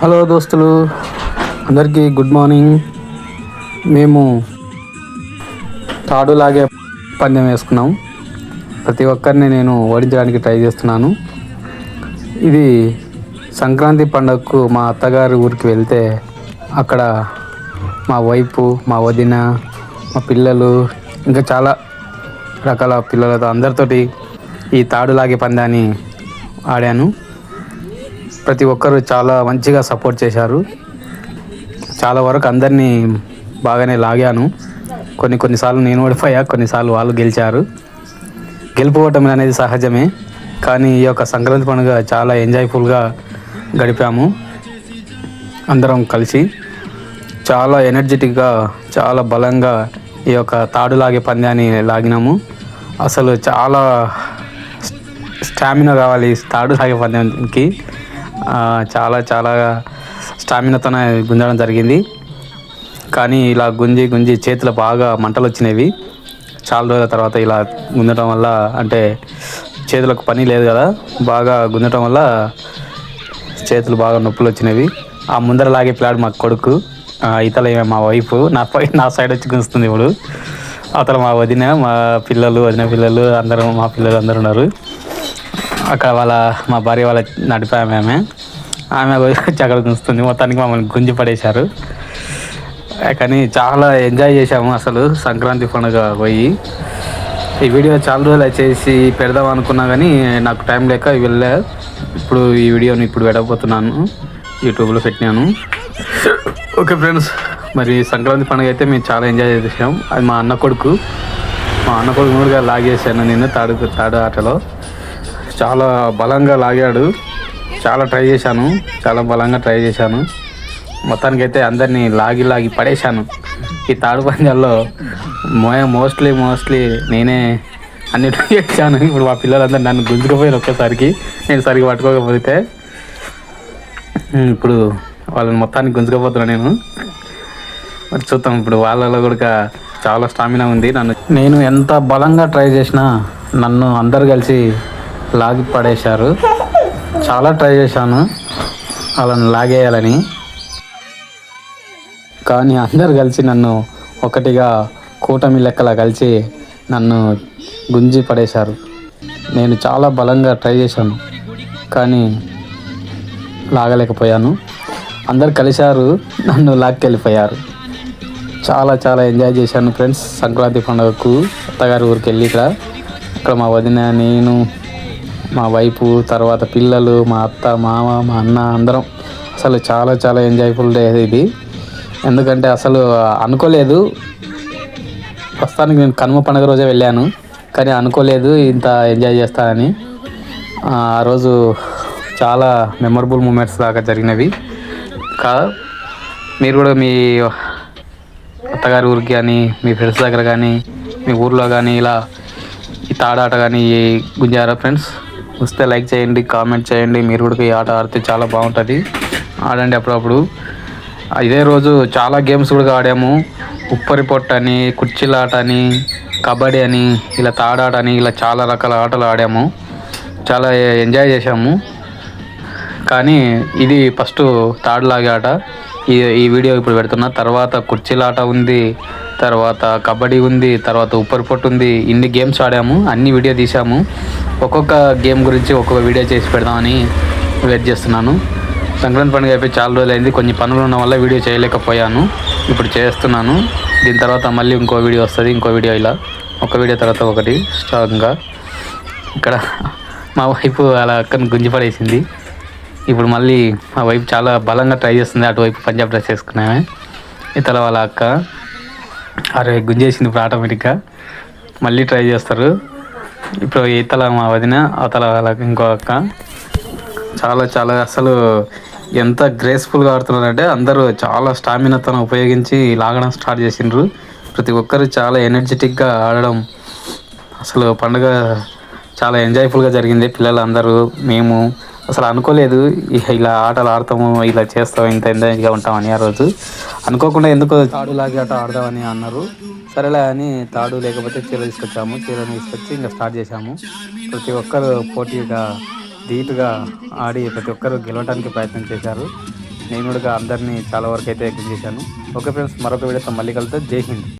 Hello దోస్తులు అందరికీ good morning. మేము తాడులాగే పందెం వేసుకున్నాం. ప్రతి ఒక్కరిని నేను ఓడించడానికి ట్రై చేస్తున్నాను. ఇది సంక్రాంతి పండుగకు మా అత్తగారి ఊరికి వెళ్తే అక్కడ మా వైపు మా వదిన మా పిల్లలు ఇంకా చాలా రకాల పిల్లలతో అందరితోటి ఈ తాడులాగే పందాన్ని ఆడాను. ప్రతి ఒక్కరు చాలా మంచిగా సపోర్ట్ చేశారు. చాలా వరకు అందరినీ బాగానే లాగాను. కొన్ని కొన్నిసార్లు నేను ఓడిపోయా కొన్నిసార్లు వాళ్ళు గెలిచారు. గెలుపుకోవటం అనేది సహజమే. కానీ ఈ యొక్క సంక్రాంతి పండుగ చాలా ఎంజాయ్ఫుల్గా గడిపాము. అందరం కలిసి చాలా ఎనర్జెటిక్గా చాలా బలంగా ఈ యొక్క తాడు లాగే పందాన్ని లాగినాము. అసలు చాలా స్టామినా కావాలి తాడు లాగే పందానికి. చాలా చాలా స్టామినాతోనే గుంజడం జరిగింది. కానీ ఇలా గుంజి గుంజి చేతులు బాగా మంటలు వచ్చినవి చాలా రోజుల తర్వాత ఇలా గుంజడం వల్ల అంటే చేతులకు పని లేదు కదా బాగా గుంజడం వల్ల చేతులు బాగా నొప్పులు వచ్చినవి ఆ ముందర లాగే పిల్లాడు మా కొడుకు ఇతల మా వైఫ్ నా పై నా సైడ్ వచ్చి గుంజుతుంది ఇప్పుడు. అతను మా వదిన మా పిల్లలు వదిన పిల్లలు అందరం మా పిల్లలు అందరు ఉన్నారు. అక్కడ వాళ్ళ మా భార్య వాళ్ళ నడిపాము ఆమె. ఆమె వచ్చి అక్కడ గుంజుతుంది మొత్తానికి మమ్మల్ని గుంజి పడేశారు. కానీ చాలా ఎంజాయ్ చేసాము అసలు సంక్రాంతి పండుగ పోయి. ఈ వీడియో చాలా రోజులు చేసి పెడదాం అనుకున్నా కానీ నాకు టైం లేక వెళ్ళా. ఇప్పుడు ఈ వీడియోని ఇప్పుడు పెట్టబోతున్నాను యూట్యూబ్లో పెట్టినాను. ఓకే ఫ్రెండ్స్ మరి సంక్రాంతి పండుగ అయితే మేము చాలా ఎంజాయ్ చేసాం అది మా అన్న కొడుకు. మా అన్న కొడుకు కూడా లాగేసాను నేను తాడు తాడు ఆటలో. చాలా బలంగా లాగాడు. చాలా ట్రై చేశాను. చాలా బలంగా ట్రై చేశాను. మొత్తానికి అయితే అందరినీ లాగి లాగి పడేశాను. ఈ తాడు పంజాల్లో మోస్ట్లీ మోస్ట్లీ నేనే అన్నిటికీ ఎక్కాను ఇప్పుడు మా పిల్లలందరూ నన్ను గుంజుకుపోయారు ఒక్కసారికి. నేను సరిగ్గా పట్టుకోకపోతే. ఇప్పుడు వాళ్ళని మొత్తానికి గుంజుకపోతున్నాను నేను. మరి చూద్దాం ఇప్పుడు వాళ్ళలో కూడా చాలా స్టామినా ఉంది. నన్ను నేను ఎంత బలంగా ట్రై చేసినా నన్ను అందరు కలిసి లాగి పడేశారు. చాలా ట్రై చేశాను. వాళ్ళని లాగేయాలని. కానీ అందరు కలిసి నన్ను ఒకటిగా కూటమి లెక్కలా కలిసి నన్ను గుంజి పడేశారు. నేను చాలా బలంగా ట్రై చేశాను. కానీ లాగలేకపోయాను. అందరు కలిశారు నన్ను లాక్కెళ్ళిపోయారు. చాలా చాలా ఎంజాయ్ చేశాను ఫ్రెండ్స్. సంక్రాంతి పండుగకు అత్తగారి ఊరికి వెళ్ళి ఇక్కడ. ఇక్కడ మా వదిన నేను మా వైపు తర్వాత పిల్లలు మా అత్త మామ మా అన్న అందరం. అసలు చాలా చాలా ఎంజాయ్ఫుల్ డే ఇది. ఎందుకంటే అసలు అనుకోలేదు. ప్రస్తుతానికి నేను కనుమ పండుగ రోజే వెళ్ళాను. కానీ అనుకోలేదు ఇంత ఎంజాయ్ చేస్తానని. ఆ రోజు చాలా మెమొరబుల్ మూమెంట్స్ దాకా జరిగినవి. కా మీరు కూడా మీ అత్తగారి ఊరికి కానీ మీ ఫ్రెండ్స్ దగ్గర కానీ మీ ఊర్లో కానీ ఇలా ఈ తాడాట కానీ గుంజారా ఫ్రెండ్స్ వస్తే లైక్ చేయండి కామెంట్ చేయండి. మీరు కూడా ఈ ఆట ఆడితే చాలా బాగుంటుంది. ఆడండి అప్పుడప్పుడు. ఇదే రోజు చాలా గేమ్స్ కూడా ఆడాము. ఉప్పరి పొట్ట అని కుర్చీలాట అని కబడ్డీ అని ఇలా తాడాట అని ఇలా చాలా రకాల ఆటలు ఆడాము. చాలా ఎంజాయ్ చేసాము కానీ ఇది ఫస్ట్ తాడులాగే ఆట. ఈ ఈ వీడియో ఇప్పుడు పెడుతున్నా. తర్వాత కుర్చీలాట ఉంది తర్వాత కబడ్డీ ఉంది తర్వాత ఉప్పరి పొట్టు ఉంది. ఇన్ని గేమ్స్ ఆడాము అన్ని వీడియో తీసాము ఒక్కొక్క గేమ్ గురించి ఒక్కొక్క వీడియో చేసి పెడదామని వెయిట్ చేస్తున్నాను. సంక్రాంతి పండుగ అయిపోయి చాలా రోజులు అయింది కొన్ని పనులు ఉన్న వల్ల వీడియో చేయలేకపోయాను. ఇప్పుడు చేస్తున్నాను. దీని తర్వాత మళ్ళీ ఇంకో వీడియో వస్తుంది. ఇంకో వీడియో ఇలా. ఒక వీడియో తర్వాత ఒకటి. స్ట్రాంగ్గా ఇక్కడ మా వైపు అలా అక్కను గుంజిపడేసింది ఇప్పుడు మళ్ళీ మా వైపు చాలా బలంగా ట్రై చేస్తుంది. అటువైపు పంజాబ్ డ్రెస్ వేసుకున్నామే. ఇతర వాళ్ళ అక్క. అరే గుంజేసింది ఇప్పుడు ఆటోమేటిక్గా మళ్ళీ ట్రై చేస్తారు. ఇప్పుడు ఈతల మా వదిన అవతల వాళ్ళకి ఇంకో అక్క. చాలా చాలా అసలు ఎంత గ్రేస్ఫుల్గా ఆడుతున్నారంటే అందరూ చాలా స్టామినాతో ఉపయోగించి లాగడం స్టార్ట్ చేసిండ్రు. ప్రతి ఒక్కరు చాలా ఎనర్జెటిక్గా ఆడడం అసలు పండుగ చాలా ఎంజాయ్ఫుల్గా జరిగింది. పిల్లలందరూ మేము అసలు అనుకోలేదు. ఇలా ఆటలు ఆడతాము ఇలా చేస్తాము ఇంత ఎంజాయ్గా ఉంటామని ఆ రోజు. అనుకోకుండా ఎందుకు తాడు లాగి ఆట ఆడదామని అన్నారు. సరేలే అని తాడు లేకపోతే చీర తీసుకొచ్చాము. చీర తీసుకొచ్చి ఇంకా స్టార్ట్ చేశాము. ప్రతి ఒక్కరు పోటీగా ధీటుగా ఆడి ప్రతి ఒక్కరు గెలవడానికి ప్రయత్నం చేశారు. నేను కూడా అందరినీ చాలా వరకు అయితే చేశాను ఓకే ఫ్రెండ్స్ మరొక వీడియోతో మళ్ళీ కలుద్దాం. జై హింద్.